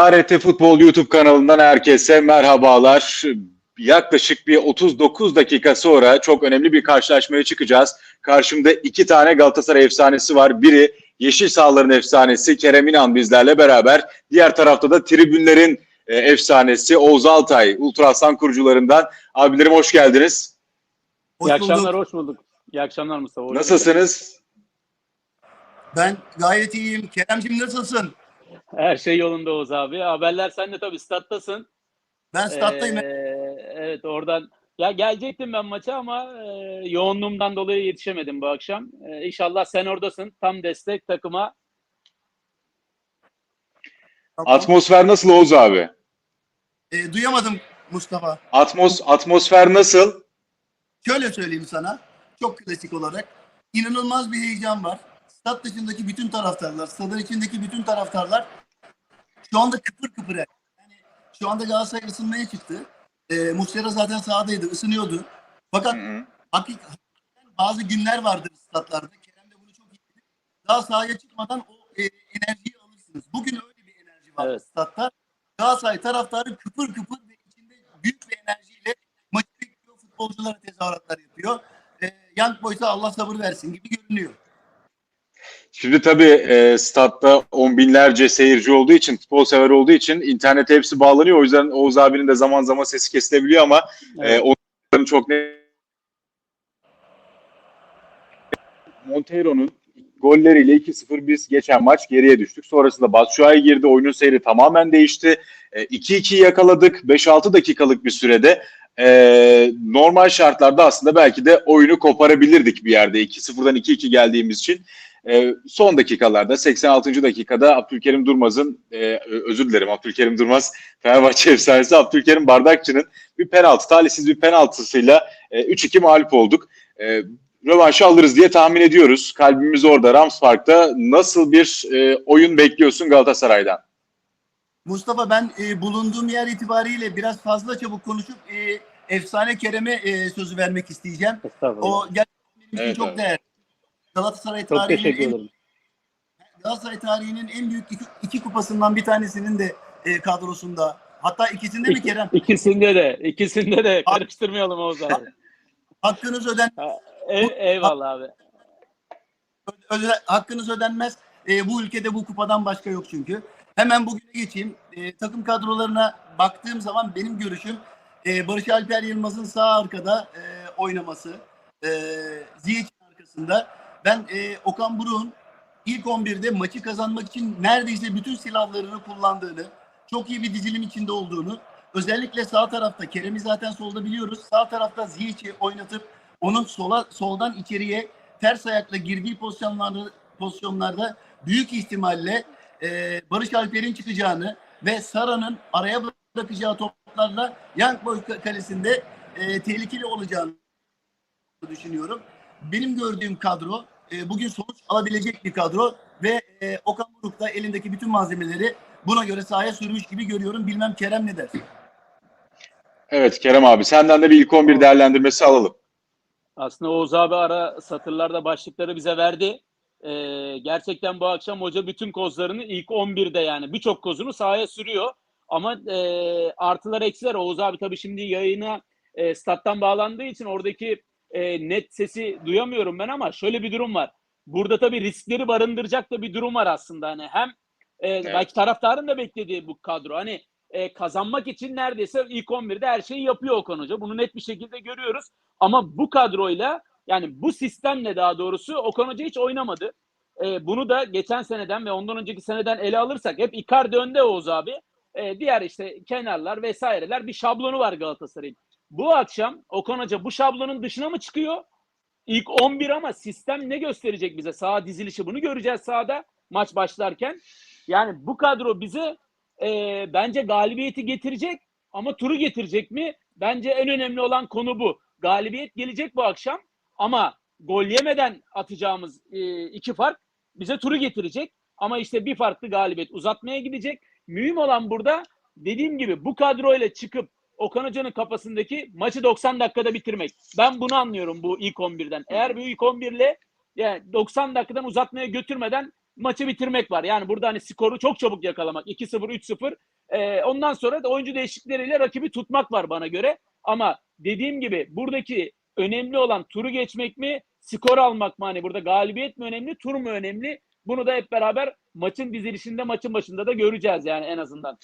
KRT Futbol YouTube kanalından herkese merhabalar. Yaklaşık bir 39 dakika sonra çok önemli bir karşılaşmaya çıkacağız. Karşımda iki tane Galatasaray efsanesi var. Biri Yeşil Sahaların efsanesi Kerem İnan bizlerle beraber. Diğer tarafta da tribünlerin e, efsanesi Oğuz Altay, Ultrasan kurucularından. Abilerim hoş geldiniz. Hoş İyi akşamlar, hoş bulduk. İyi akşamlar Mustafa. hoş bulduk. Nasılsınız? Ben gayet iyiyim. Keremcim nasılsın? Her şey yolunda Oğuz abi. Haberler sen de tabii stattasın. Ben stat'tayım. Ee, evet oradan ya gelecektim ben maça ama e, yoğunluğumdan dolayı yetişemedim bu akşam. E, inşallah sen oradasın. Tam destek takıma. Tamam. Atmosfer nasıl Oğuz abi? Ee, duyamadım Mustafa. Atmos atmosfer nasıl? Şöyle söyleyeyim sana. Çok klasik olarak. inanılmaz bir heyecan var. Stat dışındaki bütün taraftarlar, stadın içindeki bütün taraftarlar şu anda kıpır kıpır. Yani şu anda Galatasaray ısınmaya çıktı. Ee, Muslera zaten sahadaydı, ısınıyordu. Fakat hakikaten bazı günler vardır statlarda. Kerem de bunu çok iyi bilir. Daha sahaya çıkmadan o e, enerjiyi alırsınız. Bugün öyle bir enerji var Evet. statta. Galatasaray taraftarı kıpır kıpır ve içinde büyük bir enerjiyle maçı bekliyor. Futbolculara tezahüratlar yapıyor. E, Young Boys'a Allah sabır versin gibi görünüyor. Şimdi tabii e, statta on binlerce seyirci olduğu için, futbol sever olduğu için internete hepsi bağlanıyor. O yüzden Oğuz abinin de zaman zaman sesi kesilebiliyor ama e, Evet. onların çok ne Monteiro'nun golleriyle 2-0 biz geçen maç geriye düştük. Sonrasında Batshuayi girdi. Oyunun seyri tamamen değişti. E, 2-2 yakaladık 5-6 dakikalık bir sürede. E, normal şartlarda aslında belki de oyunu koparabilirdik bir yerde. 2-0'dan 2-2 geldiğimiz için. E, son dakikalarda 86. dakikada Abdülkerim Durmaz'ın e, özür dilerim Abdülkerim Durmaz Fenerbahçe efsanesi Abdülkerim Bardakçı'nın bir penaltı talihsiz bir penaltısıyla e, 3-2 mağlup olduk. E, rövanşı alırız diye tahmin ediyoruz. Kalbimiz orada Rams Park'ta. Nasıl bir e, oyun bekliyorsun Galatasaray'dan? Mustafa ben e, bulunduğum yer itibariyle biraz fazla çabuk konuşup e, efsane Kerem'e e, sözü vermek isteyeceğim. O gerçekten benim için Evet, çok evet. değerli. Galatasaray Çok tarihinin en. Galatasaray tarihinin en büyük iki, iki kupasından bir tanesinin de e, kadrosunda. Hatta ikisinde mi Kerem? İkisinde de, ikisinde de karıştırmayalım Oğuz abi. Hakkınız öden E- eyvallah abi. öde- hakkınız ödenmez. E, bu ülkede bu kupadan başka yok çünkü. Hemen bugüne geçeyim. E, takım kadrolarına baktığım zaman benim görüşüm e, Barış Alper Yılmaz'ın sağ arkada e, oynaması. E, Ziyech'in arkasında. Ben e, Okan Buruk'un ilk 11'de maçı kazanmak için neredeyse bütün silahlarını kullandığını, çok iyi bir dizilim içinde olduğunu, özellikle sağ tarafta Kerem'i zaten solda biliyoruz. Sağ tarafta Ziyech'i oynatıp onun sola soldan içeriye ters ayakla girdiği pozisyonlarda pozisyonlarda büyük ihtimalle e, Barış Alper'in çıkacağını ve Sara'nın araya bırakacağı toplarla Young Boys kalesinde e, tehlikeli olacağını düşünüyorum. Benim gördüğüm kadro e, bugün sonuç alabilecek bir kadro ve e, Okan Buruk da elindeki bütün malzemeleri buna göre sahaya sürmüş gibi görüyorum. Bilmem Kerem ne der? Evet Kerem abi senden de bir ilk 11 değerlendirmesi alalım. Aslında Oğuz abi ara satırlarda başlıkları bize verdi. Ee, gerçekten bu akşam hoca bütün kozlarını ilk 11'de yani birçok kozunu sahaya sürüyor. Ama e, artılar eksiler Oğuz abi tabii şimdi yayına e, stat'tan bağlandığı için oradaki e, net sesi duyamıyorum ben ama şöyle bir durum var. Burada tabii riskleri barındıracak da bir durum var aslında. Hani hem e, belki taraftarın da beklediği bu kadro. Hani e, kazanmak için neredeyse ilk 11'de her şeyi yapıyor Okan Hoca. Bunu net bir şekilde görüyoruz. Ama bu kadroyla yani bu sistemle daha doğrusu Okan Hoca hiç oynamadı. E, bunu da geçen seneden ve ondan önceki seneden ele alırsak hep Icardi önde Oğuz abi. E, diğer işte kenarlar vesaireler bir şablonu var Galatasaray'ın. Bu akşam Okan Hoca bu şablonun dışına mı çıkıyor? İlk 11 ama sistem ne gösterecek bize? Sağ dizilişi bunu göreceğiz sahada maç başlarken. Yani bu kadro bize e, bence galibiyeti getirecek ama turu getirecek mi? Bence en önemli olan konu bu. Galibiyet gelecek bu akşam ama gol yemeden atacağımız e, iki fark bize turu getirecek. Ama işte bir farklı galibiyet uzatmaya gidecek. Mühim olan burada dediğim gibi bu kadroyla çıkıp Okan Hoca'nın kafasındaki maçı 90 dakikada bitirmek. Ben bunu anlıyorum bu ilk 11'den. Eğer bu ilk 11 ile yani 90 dakikadan uzatmaya götürmeden maçı bitirmek var. Yani burada hani skoru çok çabuk yakalamak. 2-0, 3-0. Ee, ondan sonra da oyuncu değişiklikleriyle rakibi tutmak var bana göre. Ama dediğim gibi buradaki önemli olan turu geçmek mi, skor almak mı? Hani burada galibiyet mi önemli, tur mu önemli? Bunu da hep beraber maçın dizilişinde, maçın başında da göreceğiz yani en azından.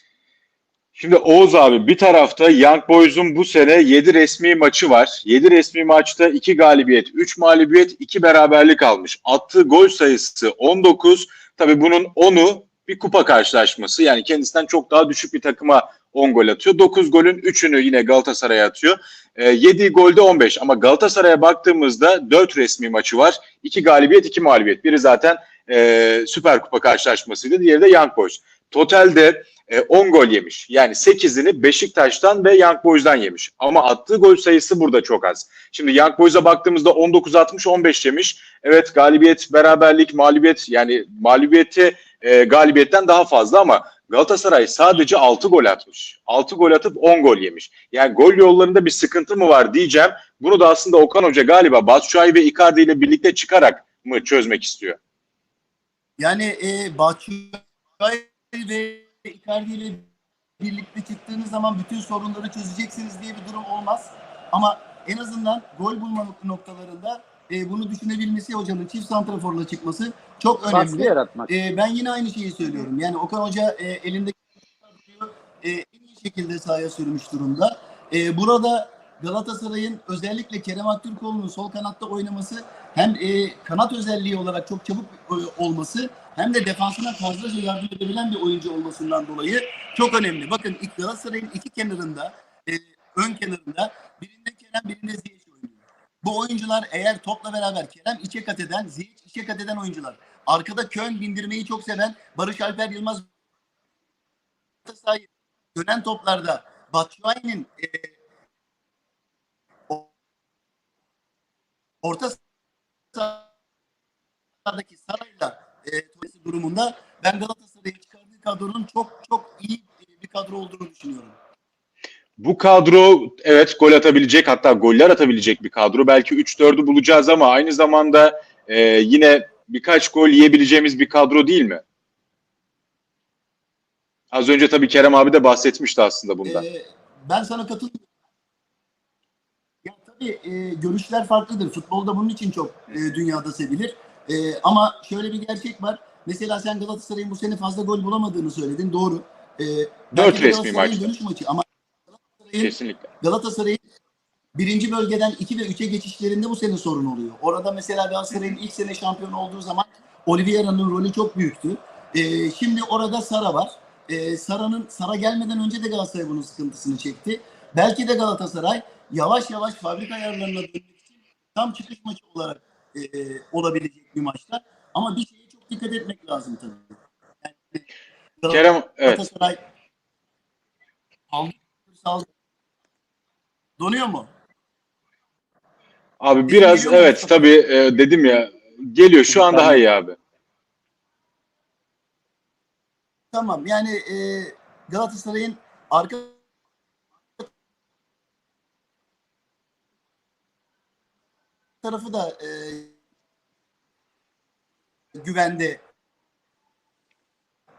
Şimdi Oğuz abi bir tarafta Young Boys'un bu sene 7 resmi maçı var. 7 resmi maçta 2 galibiyet, 3 mağlubiyet, 2 beraberlik almış. Attığı gol sayısı 19. Tabii bunun 10'u bir kupa karşılaşması. Yani kendisinden çok daha düşük bir takıma 10 gol atıyor. 9 golün 3'ünü yine Galatasaray'a atıyor. E, 7 golde 15 ama Galatasaray'a baktığımızda 4 resmi maçı var. 2 galibiyet, 2 mağlubiyet. Biri zaten e, Süper Kupa karşılaşmasıydı. Diğeri de Young Boys. Totalde e, 10 gol yemiş. Yani 8'ini Beşiktaş'tan ve Young Boys'dan yemiş. Ama attığı gol sayısı burada çok az. Şimdi Young Boys'a baktığımızda 19-60-15 yemiş. Evet galibiyet, beraberlik, mağlubiyet yani mağlubiyeti e, galibiyetten daha fazla ama Galatasaray sadece 6 gol atmış. 6 gol atıp 10 gol yemiş. Yani gol yollarında bir sıkıntı mı var diyeceğim. Bunu da aslında Okan Hoca galiba Batshuayi ve Icardi ile birlikte çıkarak mı çözmek istiyor? Yani e, Batshuayi ve Icardi ile birlikte çıktığınız zaman bütün sorunları çözeceksiniz diye bir durum olmaz. Ama en azından gol bulma noktalarında e, bunu düşünebilmesi hocanın çift santraforla çıkması çok Baskı önemli. yaratmak. E, ben yine aynı şeyi söylüyorum. Yani Okan Hoca e, elindeki e, en iyi şekilde sahaya sürmüş durumda. E, burada Galatasaray'ın özellikle Kerem Aktürkoğlu'nun sol kanatta oynaması hem e, kanat özelliği olarak çok çabuk e, olması hem de defansına fazlaca yardım edebilen bir oyuncu olmasından dolayı çok önemli. Bakın Galatasaray'ın iki kenarında, e, ön kenarında birinde Kerem birinde Ziyech oynuyor. Bu oyuncular eğer topla beraber Kerem içe kat eden, Ziyech içe kat eden oyuncular. Arkada Köln bindirmeyi çok seven Barış Alper Yılmaz sahip dönen toplarda Batshuayi'nin e, orta sahadaki Saray'la e, durumunda ben Galatasaray'ın çıkardığı kadronun çok çok iyi e, bir kadro olduğunu düşünüyorum. Bu kadro evet gol atabilecek hatta goller atabilecek bir kadro. Belki 3-4'ü bulacağız ama aynı zamanda e, yine birkaç gol yiyebileceğimiz bir kadro değil mi? Az önce tabii Kerem abi de bahsetmişti aslında bundan. Ee, ben sana katılıyorum. Tabii e, görüşler farklıdır. Futbolda bunun için çok e, dünyada sevilir. E, ama şöyle bir gerçek var. Mesela sen Galatasaray'ın bu sene fazla gol bulamadığını söyledin. Doğru. E, de resmi maçta. dönüş maçı ama Galatasaray'ın Kesinlikle. Galatasaray'ın birinci bölgeden 2 ve 3'e geçişlerinde bu sene sorun oluyor. Orada mesela Galatasaray'ın ilk sene şampiyon olduğu zaman Oliveira'nın rolü çok büyüktü. Ee, şimdi orada Sara var. Ee, Sara'nın Sara gelmeden önce de Galatasaray bunun sıkıntısını çekti. Belki de Galatasaray yavaş yavaş fabrika ayarlarına dönmek için tam çıkış maçı olarak e, e, olabilecek bir maçta. Ama bir şeye çok dikkat etmek lazım tabii. Yani, Kerem evet. Galatasaray aldı. Donuyor mu? Abi biraz Geliyor mu evet Mustafa? tabii e, dedim ya geliyor şu an daha iyi abi. Tamam yani e, Galatasaray'ın arka tarafı da e, güvende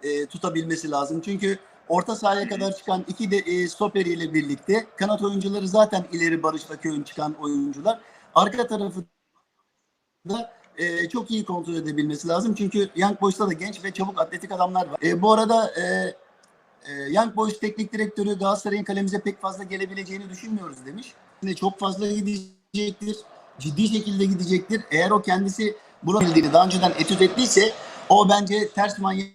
e, tutabilmesi lazım. Çünkü orta sahaya kadar çıkan iki de e, stoperiyle birlikte kanat oyuncuları zaten ileri Barış ve Köy'ün çıkan oyuncular. Arka tarafı da e, çok iyi kontrol edebilmesi lazım. Çünkü Young Boys'ta da genç ve çabuk atletik adamlar var. E, bu arada e, e, Young Boys teknik direktörü Galatasaray'ın kalemize pek fazla gelebileceğini düşünmüyoruz demiş. Yine çok fazla gidecektir. Ciddi şekilde gidecektir. Eğer o kendisi bunu bildiğini daha önceden etüt ettiyse o bence ters manyel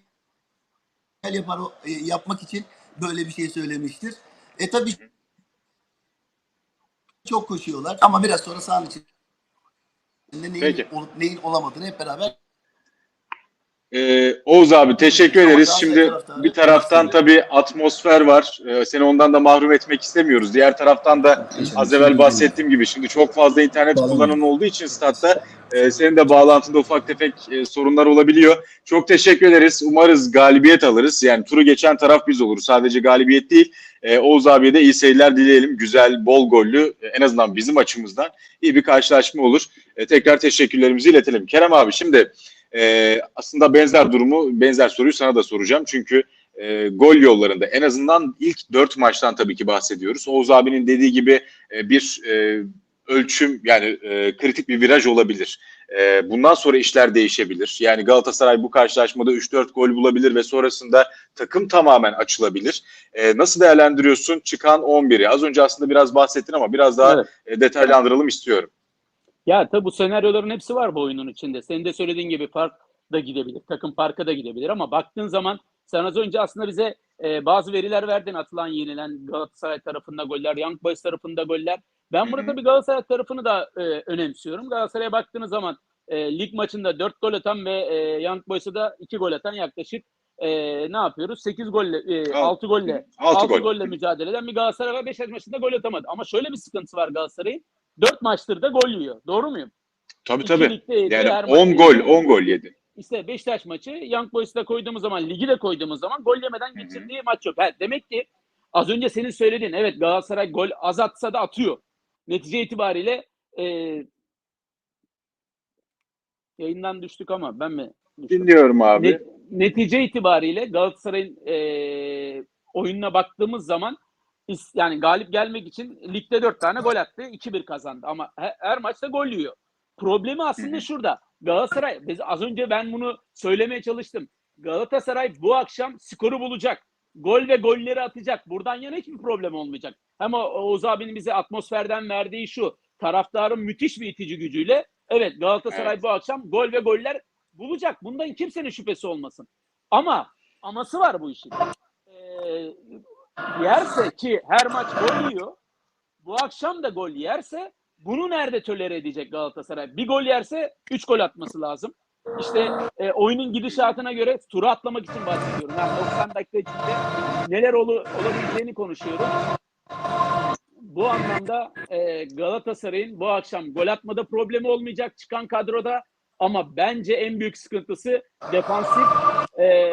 yapar e, yapmak için böyle bir şey söylemiştir. E tabii çok koşuyorlar ama biraz sonra sahanın içinde neyin, Peki. olup neyin olamadığını hep beraber Ee, Oğuz abi teşekkür Ama ederiz. Şimdi taraftarı bir taraftan tabii atmosfer var. Ee, seni ondan da mahrum etmek istemiyoruz. Diğer taraftan da az evvel bahsettiğim gibi şimdi çok fazla internet kullanan olduğu için statta e, senin de bağlantında ufak tefek e, sorunlar olabiliyor. Çok teşekkür ederiz. Umarız galibiyet alırız. Yani turu geçen taraf biz oluruz. Sadece galibiyet değil. E, Oğuz abiye de iyi seyirler dileyelim. Güzel, bol gollü e, en azından bizim açımızdan iyi bir karşılaşma olur. E, tekrar teşekkürlerimizi iletelim. Kerem abi şimdi e, aslında benzer durumu, benzer soruyu sana da soracağım. Çünkü e, gol yollarında en azından ilk dört maçtan tabii ki bahsediyoruz. Oğuz abinin dediği gibi e, bir e, ölçüm yani e, kritik bir viraj olabilir. E, bundan sonra işler değişebilir. Yani Galatasaray bu karşılaşmada 3-4 gol bulabilir ve sonrasında takım tamamen açılabilir. E, nasıl değerlendiriyorsun çıkan 11'i? Az önce aslında biraz bahsettin ama biraz daha Evet. e, detaylandıralım istiyorum. Ya tabi bu senaryoların hepsi var bu oyunun içinde. Senin de söylediğin gibi park da gidebilir. Takım parka da gidebilir ama baktığın zaman sen az önce aslında bize e, bazı veriler verdin. Atılan yenilen Galatasaray tarafında goller, Young Boys tarafında goller. Ben burada bir Galatasaray tarafını da e, önemsiyorum. Galatasaray'a baktığınız zaman e, lig maçında 4 gol atan ve e, Young Boys'a da 2 gol atan yaklaşık e, ne yapıyoruz? 8 golle, e, Al- 6 golle, Altı 6 gol. golle mücadele eden bir Galatasaray var. Beşiktaş maçında gol atamadı. Ama şöyle bir sıkıntısı var Galatasaray'ın. 4 maçtır da gol yiyor. Doğru muyum? Tabii İki tabii. yedi, Yani maç 10 yedi. gol, 10 gol yedi. İşte Beşiktaş maçı Young Boys'ta koyduğumuz zaman, ligi de koyduğumuz zaman gol yemeden geçirdiği maç yok. Ha, demek ki az önce senin söylediğin evet Galatasaray gol az atsa da atıyor. Netice itibariyle e, yayından düştük ama ben mi düştüm? Dinliyorum abi. Net- netice itibariyle Galatasaray'ın e, oyununa baktığımız zaman yani galip gelmek için ligde 4 tane gol attı. 2-1 kazandı ama he- her maçta gol yiyor. Problemi aslında şurada. Galatasaray biz az önce ben bunu söylemeye çalıştım. Galatasaray bu akşam skoru bulacak. Gol ve golleri atacak. Buradan yana hiçbir problem olmayacak. O Oğuz abinin bize atmosferden verdiği şu taraftarın müthiş bir itici gücüyle evet Galatasaray Evet. bu akşam gol ve goller bulacak. Bundan kimsenin şüphesi olmasın. Ama aması var bu işin. Ee, yerse ki her maç gol yiyor. Bu akşam da gol yerse bunu nerede tölere edecek Galatasaray? Bir gol yerse 3 gol atması lazım. İşte e, oyunun gidişatına göre turu atlamak için bahsediyorum. Yani 90 dakika içinde neler olu- olabileceğini konuşuyorum. Bu anlamda e, Galatasaray'ın bu akşam gol atmada problemi olmayacak çıkan kadroda ama bence en büyük sıkıntısı defansif. E,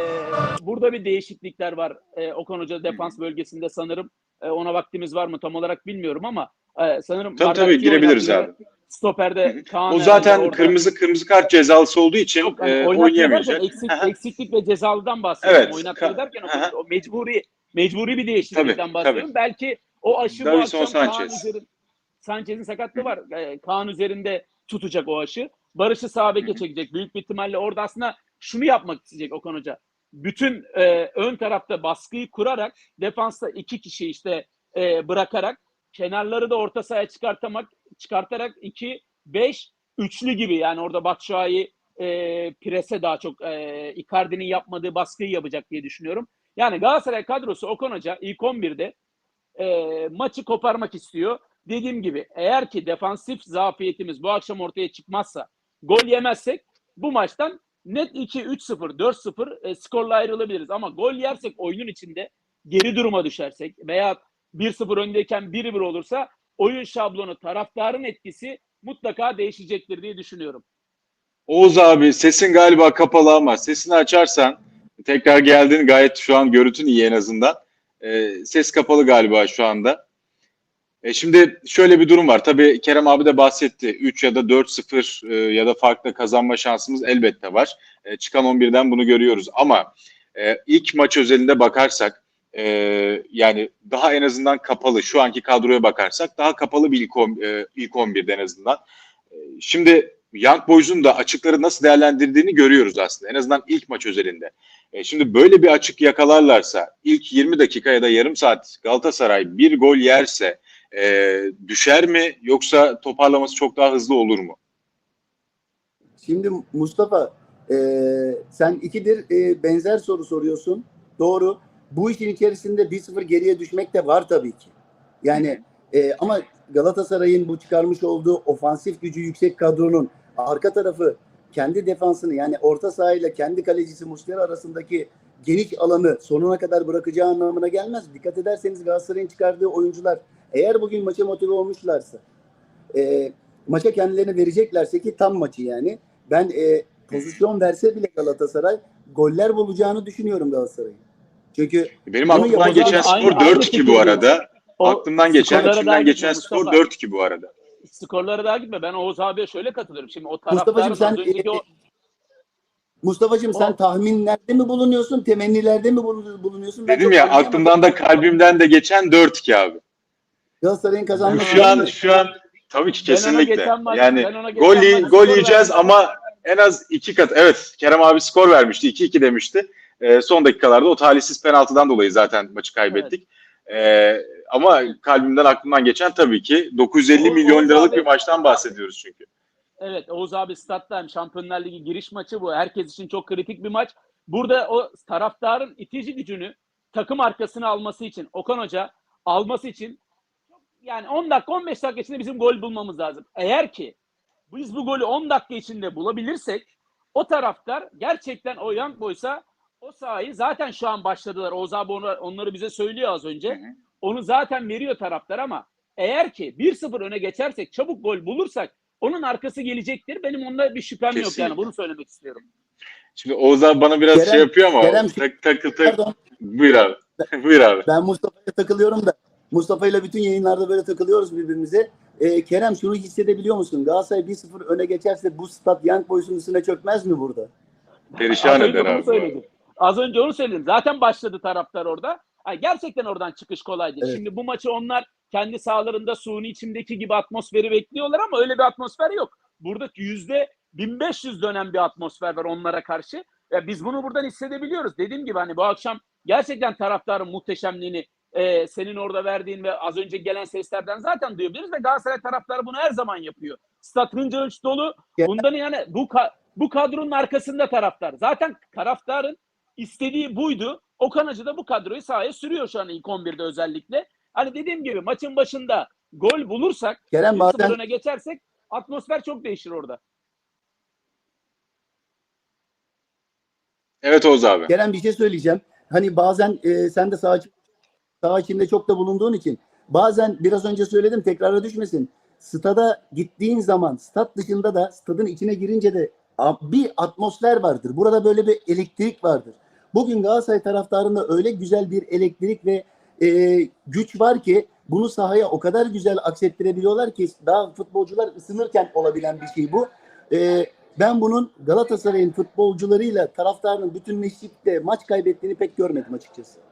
burada bir değişiklikler var. E, Okan Hoca defans bölgesinde sanırım. E, ona vaktimiz var mı tam olarak bilmiyorum ama e, sanırım Tabii tabii girebiliriz abi. Stoperde Kaan O zaten orada- kırmızı kırmızı kart cezalısı olduğu için Yok, hani e, oynayamayacak. eksik, eksiklik ve cezalıdan bahsediyorum. Evet, Oynatıyor ka- derken o, mecburi mecburi bir değişiklikten Tabii, bahsediyorum. Belki o aşı bu akşam Kaan Sanchez. üzerin, Sanchez'in sakatlığı var. Ee, Kaan üzerinde tutacak o aşı. Barış'ı sağ beke çekecek. Büyük bir ihtimalle orada aslında şunu yapmak isteyecek Okan Hoca. Bütün e, ön tarafta baskıyı kurarak defansta iki kişi işte e, bırakarak kenarları da orta sahaya çıkartamak çıkartarak 2 5 üçlü gibi yani orada Batshuayi e, prese daha çok e, Icardi'nin yapmadığı baskıyı yapacak diye düşünüyorum. Yani Galatasaray kadrosu Okan Hoca ilk 11'de e, maçı koparmak istiyor. Dediğim gibi eğer ki defansif zafiyetimiz bu akşam ortaya çıkmazsa gol yemezsek bu maçtan net 2-3-0, 4-0 e, skorla ayrılabiliriz. Ama gol yersek oyunun içinde geri duruma düşersek veya 1-0 öndeyken 1-1 olursa oyun şablonu, taraftarın etkisi mutlaka değişecektir diye düşünüyorum. Oğuz abi sesin galiba kapalı ama sesini açarsan tekrar geldin gayet şu an görüntün iyi en azından. E, ses kapalı galiba şu anda. E, şimdi şöyle bir durum var. Tabii Kerem abi de bahsetti. 3 ya da 4-0 e, ya da farklı kazanma şansımız elbette var. E, çıkan 11'den bunu görüyoruz. Ama e, ilk maç özelinde bakarsak e, yani daha en azından kapalı şu anki kadroya bakarsak daha kapalı bir ilk, on, e, ilk 11'de en azından. E, şimdi Young Boys'un da açıkları nasıl değerlendirdiğini görüyoruz aslında. En azından ilk maç özelinde. E, şimdi böyle bir açık yakalarlarsa ilk 20 dakika ya da yarım saat Galatasaray bir gol yerse e, düşer mi yoksa toparlaması çok daha hızlı olur mu? Şimdi Mustafa e, sen ikidir e, benzer soru soruyorsun. Doğru. Bu işin içerisinde 1-0 geriye düşmek de var tabii ki. Yani e, ama Galatasaray'ın bu çıkarmış olduğu ofansif gücü yüksek kadronun arka tarafı kendi defansını yani orta sahayla kendi kalecisi Muslera arasındaki geniş alanı sonuna kadar bırakacağı anlamına gelmez. Dikkat ederseniz Galatasaray'ın çıkardığı oyuncular eğer bugün maça motive olmuşlarsa e, maça kendilerini vereceklerse ki tam maçı yani ben e, pozisyon verse bile Galatasaray goller bulacağını düşünüyorum Galatasaray'ın. Çünkü Benim Bunu aklımdan geçen Aynı- skor aynı 4-2 bu arada. O Aklımdan geçen, içimden geçen skor Mustafa. 4-2 bu arada. Skorlara daha gitme. Ben Oğuz abiye şöyle katılıyorum. Şimdi o Mustafa'cığım taraftarın sen önceki o Mustafa'cığım sen tahminlerde mi bulunuyorsun, temennilerde mi bulun- bulunuyorsun? Ben Dedim ya aklımdan da kalbimden de geçen 4-2 abi. Galatasaray'ın kazanması. Şu an şu an tabii ki Ben ona kesinlikle. geçen maç- Yani ben ona geçen gol gol yiyeceğiz verdim. ama en az iki kat. Evet Kerem abi skor vermişti. 2-2 demişti. Ee, son dakikalarda o talihsiz penaltıdan dolayı zaten maçı kaybettik. Ee, ama kalbimden aklımdan geçen tabii ki 950 O- milyon Oğuz liralık abi- bir maçtan bahsediyoruz çünkü. Evet Oğuz abi stat'tayım. Şampiyonlar Ligi giriş maçı bu. Herkes için çok kritik bir maç. Burada o taraftarın itici gücünü takım arkasına alması için Okan Hoca alması için yani 10 dakika 15 dakika içinde bizim gol bulmamız lazım. Eğer ki biz bu golü 10 dakika içinde bulabilirsek o taraftar gerçekten o Young Boys'a o sahayı zaten şu an başladılar. Oğuz abi onu- onları bize söylüyor az önce. Onu zaten veriyor taraftar ama eğer ki 1-0 öne geçersek çabuk gol bulursak onun arkası gelecektir. Benim onda bir şüphem yok Kesinlikle. yani bunu söylemek istiyorum. Şimdi Oğuz abi bana biraz Kerem- şey yapıyor ama Kerem- tak, takıl tak. Pardon, Buyur abi. Buyur abi. ben Mustafa'ya takılıyorum da. Mustafa ile bütün yayınlarda böyle takılıyoruz birbirimize. Ee, Kerem şunu hissedebiliyor musun? Galatasaray 1-0 öne geçerse bu stat Young Boys'un üstüne çökmez mi burada? Perişan Az önce eder onu abi. söyledim. Az önce onu söyledim. Zaten başladı taraftar orada. Yani gerçekten oradan çıkış kolaydı. Evet. Şimdi bu maçı onlar kendi sahalarında suni içimdeki gibi atmosferi bekliyorlar ama öyle bir atmosfer yok. Burada yüzde 1500 dönen bir atmosfer var onlara karşı. Ya biz bunu buradan hissedebiliyoruz. Dediğim gibi hani bu akşam gerçekten taraftarın muhteşemliğini e, senin orada verdiğin ve az önce gelen seslerden zaten duyabiliriz ve Galatasaray taraftarı bunu her zaman yapıyor. Stat hınca hınç dolu. Bundan yani bu ka- bu kadronun arkasında taraftar. Zaten taraftarın istediği buydu. Okan Hacı da bu kadroyu sahaya sürüyor şu an ilk 11'de özellikle. Hani dediğim gibi maçın başında gol bulursak, 1-0 bazen öne geçersek atmosfer çok değişir orada. Evet Oğuz abi. Kerem bir şey söyleyeceğim. Hani bazen e, sen de saha, iç- saha içinde çok da bulunduğun için bazen biraz önce söyledim tekrara düşmesin. Stada gittiğin zaman stat dışında da stadın içine girince de bir atmosfer vardır. Burada böyle bir elektrik vardır. Bugün Galatasaray taraftarında öyle güzel bir elektrik ve e, güç var ki bunu sahaya o kadar güzel aksettirebiliyorlar ki daha futbolcular ısınırken olabilen bir şey bu. E, ben bunun Galatasaray'ın futbolcularıyla taraftarının bütünleşip de maç kaybettiğini pek görmedim açıkçası.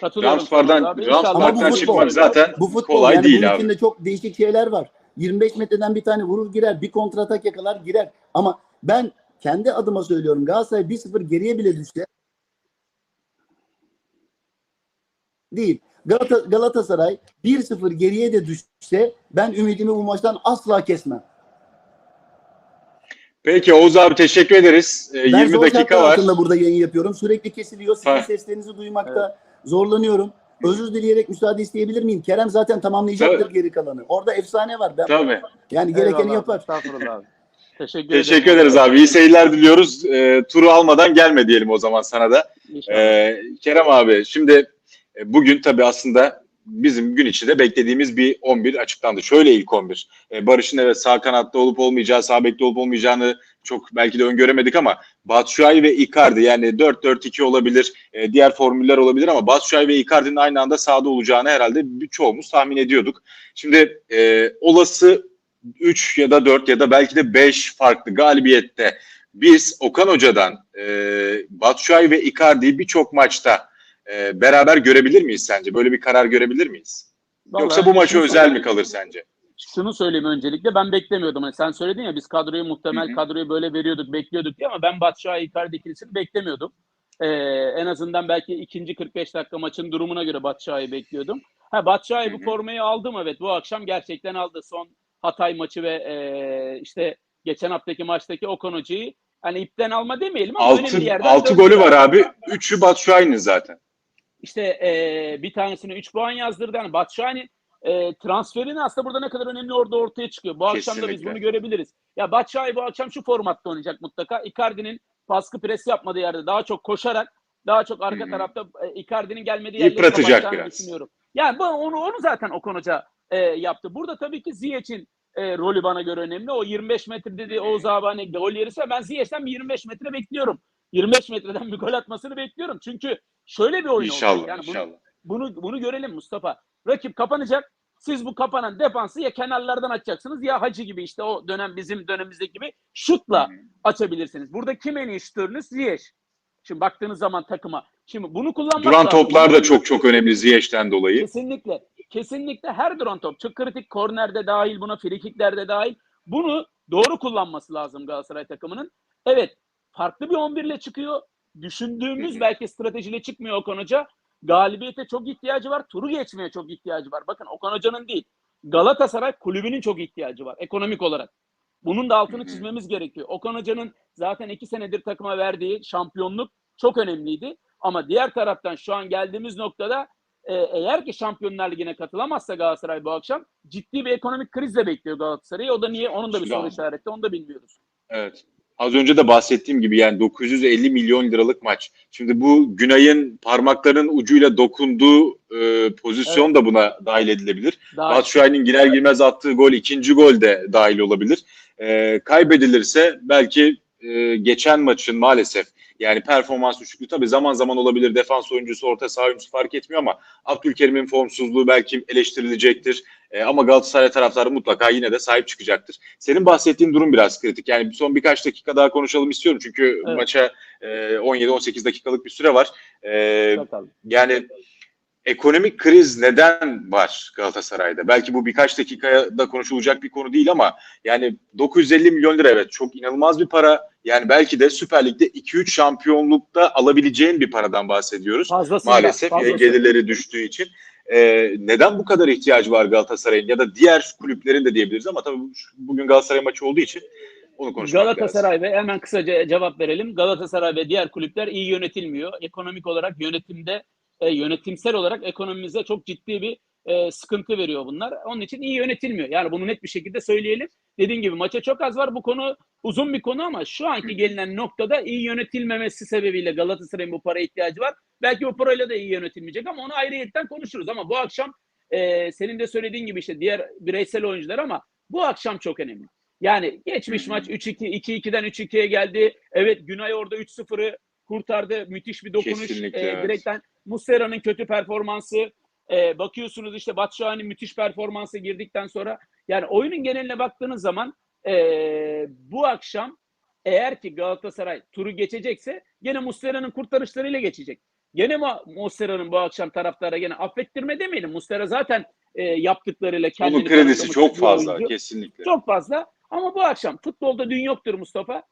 Katılıyorum. Bu futbol. çıkmak zaten Bu futbol kolay yani değil bunun abi. içinde çok değişik şeyler var. 25 metreden bir tane vurur girer, bir kontratak yakalar girer. Ama ben kendi adıma söylüyorum Galatasaray 1-0 geriye bile düşse değil. Galata, Galatasaray 1-0 geriye de düşse ben ümidimi bu maçtan asla kesmem. Peki Oğuz abi teşekkür ederiz. Ee, Ben 20 zor dakika var. altında burada yayın yapıyorum. Sürekli kesiliyor. Sizin Ha. seslerinizi duymakta zorlanıyorum. Özür dileyerek müsaade isteyebilir miyim? Kerem zaten tamamlayacaktır Tabii. geri kalanı. Orada efsane var. Ben, Tabii. yani gerekeni Eyvallah. yapar. Estağfurullah abi. Teşekkür, Teşekkür ederim. ederiz abi. İyi seyirler diliyoruz. Ee, turu almadan gelme diyelim o zaman sana da. Ee, Kerem abi şimdi e, bugün tabii aslında bizim gün içinde beklediğimiz bir 11 açıklandı. Şöyle ilk 11. Ee, Barış'ın evet sağ kanatta olup olmayacağı, sağ bekte olup olmayacağını çok belki de öngöremedik ama Batshuayi ve Icardi yani 4-4-2 olabilir, e, diğer formüller olabilir ama Batshuayi ve Icardi'nin aynı anda sahada olacağını herhalde birçoğumuz tahmin ediyorduk. Şimdi e, olası 3 ya da 4 ya da belki de 5 farklı galibiyette biz Okan Hoca'dan e, Batshuayi ve Icardi'yi birçok maçta e, beraber görebilir miyiz sence? Böyle bir karar görebilir miyiz? Vallahi Yoksa bu şunu özel mi kalır sence? Şunu söyleyeyim öncelikle ben beklemiyordum. Hani sen söyledin ya biz kadroyu muhtemel Hı hı. kadroyu böyle veriyorduk, bekliyorduk diye ama ben Batshuayi Icardi ikilisini beklemiyordum. Ee, en azından belki ikinci 45 dakika maçın durumuna göre Batshuayi'yi bekliyordum. Ha Batshuayi Hı bu formayı aldım evet bu akşam gerçekten aldı. Son Hatay maçı ve e, işte geçen haftaki maçtaki Okan Hoca'yı hani ipten alma demeyelim ama 6 önemli yerden 6 döndü golü var abi. 3'ü Batshuayi'nin zaten. İşte e, bir tanesine 3 puan yazdırdı. Yani Batshuayi'nin e, transferinin aslında burada ne kadar önemli orada ortaya çıkıyor. Bu akşam da biz Kesinlikle. bunu görebiliriz. Ya Batshuayi bu akşam şu formatta oynayacak mutlaka. Icardi'nin baskı pres yapmadığı yerde daha çok koşarak daha çok arka Hı hı. tarafta e, Icardi'nin gelmediği yerleri kapatacağını biraz. düşünüyorum. Yani bu, onu, onu zaten Okan Hoca e, yaptı. Burada tabii ki Ziyech'in e, rolü bana göre önemli. O 25 metre dedi Oğuz abi hani gol yerisi ben Ziyech'ten bir 25 metre bekliyorum. 25 metreden bir gol atmasını bekliyorum. Çünkü şöyle bir oyun olacak. İnşallah, Yani bunu- inşallah. bunu bunu görelim Mustafa. Rakip kapanacak. Siz bu kapanan defansı ya kenarlardan açacaksınız ya Hacı gibi işte o dönem bizim dönemimizdeki gibi şutla açabilirsiniz. Burada kim en iyi şutörünüz? Ziyech. Şimdi baktığınız zaman takıma. Şimdi bunu kullanmak Duran lazım. toplar da Bunu- çok çok önemli Ziyech'ten dolayı. Kesinlikle. Kesinlikle her duran top. Çok kritik kornerde dahil buna, frikiklerde dahil. Bunu doğru kullanması lazım Galatasaray takımının. Evet, farklı bir 11 ile çıkıyor. Düşündüğümüz belki stratejiyle çıkmıyor Okan Hoca. Galibiyete çok ihtiyacı var. Turu geçmeye çok ihtiyacı var. Bakın Okan Hoca'nın değil. Galatasaray kulübünün çok ihtiyacı var ekonomik olarak. Bunun da altını çizmemiz gerekiyor. Okan Hoca'nın zaten iki senedir takıma verdiği şampiyonluk çok önemliydi. Ama diğer taraftan şu an geldiğimiz noktada e, eğer ki Şampiyonlar Ligi'ne katılamazsa Galatasaray bu akşam ciddi bir ekonomik krizle bekliyor Galatasaray'ı. O da niye? Onun da bir soru işareti. Onu da bilmiyoruz. Evet. Az önce de bahsettiğim gibi yani 950 milyon liralık maç. Şimdi bu Günay'ın parmaklarının ucuyla dokunduğu e, pozisyon da buna dahil edilebilir. Batshuayi'nin girer girmez attığı gol ikinci gol de dahil olabilir. E, kaybedilirse belki e, geçen maçın maalesef yani performans düşüklüğü tabii zaman zaman olabilir. Defans oyuncusu, orta saha oyuncusu fark etmiyor ama Abdülkerim'in formsuzluğu belki eleştirilecektir. E, ama Galatasaray taraftarı mutlaka yine de sahip çıkacaktır. Senin bahsettiğin durum biraz kritik. Yani son birkaç dakika daha konuşalım istiyorum. Çünkü Evet. maça e, 17-18 dakikalık bir süre var. E, bakalım. yani ekonomik kriz neden var Galatasaray'da? Belki bu birkaç dakikada konuşulacak bir konu değil ama yani 950 milyon lira evet çok inanılmaz bir para. Yani belki de Süper Lig'de 2-3 şampiyonlukta alabileceğin bir paradan bahsediyoruz. Fazlasıyla, Maalesef fazlasıyla. gelirleri düştüğü için. Ee, neden bu kadar ihtiyacı var Galatasaray'ın ya da diğer kulüplerin de diyebiliriz ama tabii bugün Galatasaray maçı olduğu için onu konuşmak lazım. Galatasaray ve hemen kısaca cevap verelim. Galatasaray ve diğer kulüpler iyi yönetilmiyor. Ekonomik olarak yönetimde e, yönetimsel olarak ekonomimize çok ciddi bir e, sıkıntı veriyor bunlar. Onun için iyi yönetilmiyor. Yani bunu net bir şekilde söyleyelim. Dediğim gibi maça çok az var. Bu konu uzun bir konu ama şu anki gelinen noktada iyi yönetilmemesi sebebiyle Galatasaray'ın bu paraya ihtiyacı var. Belki bu parayla da iyi yönetilmeyecek ama onu ayrıyetten konuşuruz. Ama bu akşam e, senin de söylediğin gibi işte diğer bireysel oyuncular ama bu akşam çok önemli. Yani geçmiş maç 3-2, 2-2'den 3-2'ye geldi. Evet Günay orada 3-0'ı kurtardı. Müthiş bir dokunuş. Kesinlikle, E, evet. Direkten Muslera'nın kötü performansı. E, bakıyorsunuz işte Batshuayi'nin müthiş performansı girdikten sonra. Yani oyunun geneline baktığınız zaman e, bu akşam eğer ki Galatasaray turu geçecekse gene Muslera'nın kurtarışlarıyla geçecek. Gene Muslera'nın bu akşam taraftara gene affettirme demeyelim. Muslera zaten e, yaptıklarıyla kendini Onun kredisi çok fazla oyuncu. kesinlikle. Çok fazla. Ama bu akşam futbolda dün yoktur Mustafa.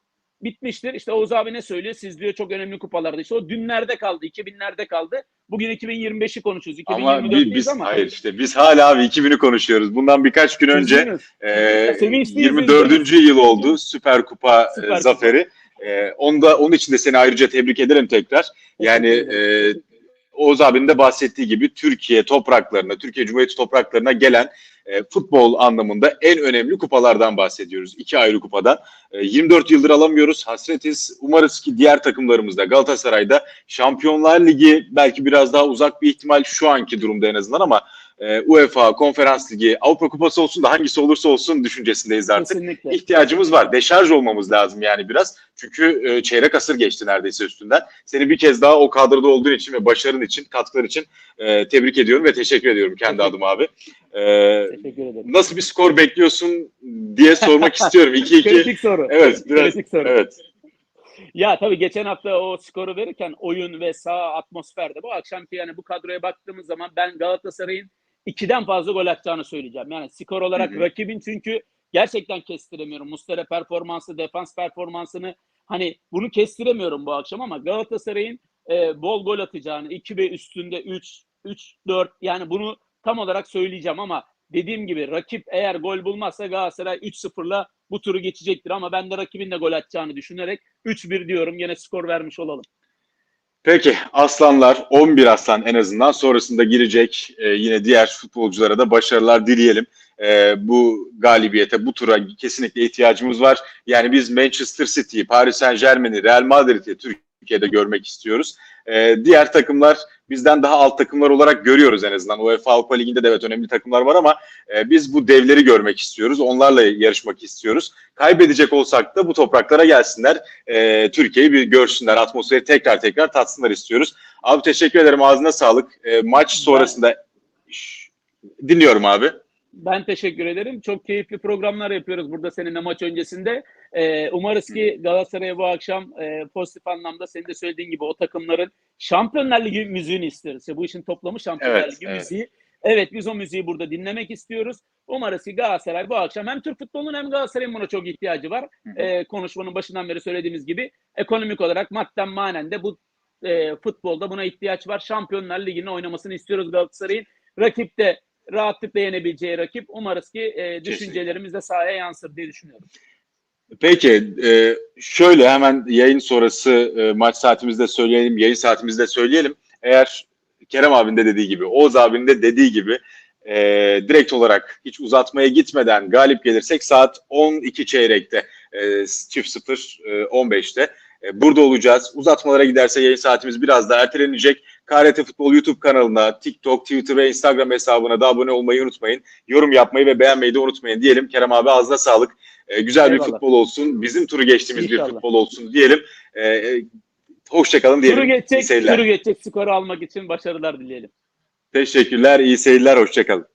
Bitmiştir. İşte Oğuz abi ne söylüyor? Siz diyor çok önemli kupalarda. İşte o dünlerde kaldı. 2000'lerde kaldı. Bugün 2025'i konuşuyoruz. Ama 2024'teyiz biz, ama. hayır işte biz hala abi 2000'i konuşuyoruz. Bundan birkaç gün önce e, Sevinçliyiz, 24. yıl oldu Süper Kupa e, Süper Kupa. zaferi. E, onda onun için de seni ayrıca tebrik ederim tekrar. Yani e, Oğuz abinin de bahsettiği gibi Türkiye topraklarına, Türkiye Cumhuriyeti topraklarına gelen e, futbol anlamında en önemli kupalardan bahsediyoruz. İki ayrı kupadan. E, 24 yıldır alamıyoruz. Hasretiz. Umarız ki diğer takımlarımızda Galatasaray'da Şampiyonlar Ligi belki biraz daha uzak bir ihtimal şu anki durumda en azından ama e, UEFA, Konferans Ligi, Avrupa Kupası olsun da hangisi olursa olsun düşüncesindeyiz artık Kesinlikle. ihtiyacımız var. Deşarj olmamız lazım yani biraz. Çünkü e, çeyrek asır geçti neredeyse üstünden. Seni bir kez daha o kadroda olduğun için ve başarın için, katkılar için e, tebrik ediyorum ve teşekkür ediyorum kendi adıma abi. E, Teşekkür ederim. nasıl bir skor bekliyorsun diye sormak istiyorum. 2-2. Kritik soru. Evet, biraz. Kritik soru. Evet. Ya tabii geçen hafta o skoru verirken oyun ve sağ atmosferde bu akşamki yani bu kadroya baktığımız zaman ben Galatasaray'ın ikiden fazla gol atacağını söyleyeceğim. Yani skor olarak Hı hı. rakibin çünkü gerçekten kestiremiyorum. Mustera performansı, defans performansını hani bunu kestiremiyorum bu akşam ama Galatasaray'ın e, bol gol atacağını 2 ve üstünde 3, 3, 4 yani bunu tam olarak söyleyeceğim ama dediğim gibi rakip eğer gol bulmazsa Galatasaray 3-0'la bu turu geçecektir ama ben de rakibin de gol atacağını düşünerek 3-1 diyorum. Yine skor vermiş olalım. Peki Aslanlar 11 Aslan en azından sonrasında girecek e, yine diğer futbolculara da başarılar dileyelim. E, bu galibiyete bu tura kesinlikle ihtiyacımız var. Yani biz Manchester City'yi, Paris Saint Germain'i, Real Madrid'i Türkiye'de görmek istiyoruz. E, diğer takımlar bizden daha alt takımlar olarak görüyoruz en azından. UEFA Avrupa Ligi'nde de evet önemli takımlar var ama e, biz bu devleri görmek istiyoruz. Onlarla yarışmak istiyoruz. Kaybedecek olsak da bu topraklara gelsinler. E, Türkiye'yi bir görsünler. Atmosferi tekrar tekrar tatsınlar istiyoruz. Abi teşekkür ederim. Ağzına sağlık. E, maç sonrasında Dinliyorum abi. Ben teşekkür ederim. Çok keyifli programlar yapıyoruz burada seninle maç öncesinde. Ee, umarız ki Galatasaray'a bu akşam e, pozitif anlamda senin de söylediğin gibi o takımların Şampiyonlar Ligi müziğini isteriz. Bu işin toplamı Şampiyonlar Evet, Ligi evet. müziği. Evet biz o müziği burada dinlemek istiyoruz. Umarız ki Galatasaray bu akşam hem Türk futbolunun hem Galatasaray'ın buna çok ihtiyacı var. Hı hı. Ee, konuşmanın başından beri söylediğimiz gibi ekonomik olarak madden manen de bu e, futbolda buna ihtiyaç var. Şampiyonlar Ligi'nin oynamasını istiyoruz Galatasaray'ın. Rakip de rahatlıkla yenebileceği rakip. Umarız ki e, düşüncelerimiz de sahaya yansır diye düşünüyorum. Peki e, şöyle hemen yayın sonrası e, maç saatimizde söyleyelim, yayın saatimizde söyleyelim. Eğer Kerem abinin de dediği gibi, Oğuz abinin de dediği gibi e, direkt olarak hiç uzatmaya gitmeden galip gelirsek saat 12 çeyrekte e, çift 0 e, 15'te e, burada olacağız. Uzatmalara giderse yayın saatimiz biraz daha ertelenecek. KRT Futbol YouTube kanalına, TikTok, Twitter ve Instagram hesabına da abone olmayı unutmayın. Yorum yapmayı ve beğenmeyi de unutmayın diyelim. Kerem abi ağzına sağlık. E, güzel bir Eyvallah. futbol olsun. Bizim turu geçtiğimiz bir İnşallah. futbol olsun diyelim. E, e, hoşçakalın diyelim. Turu geçecek, turu geçecek skoru almak için başarılar dileyelim. Teşekkürler. iyi seyirler. Hoşçakalın.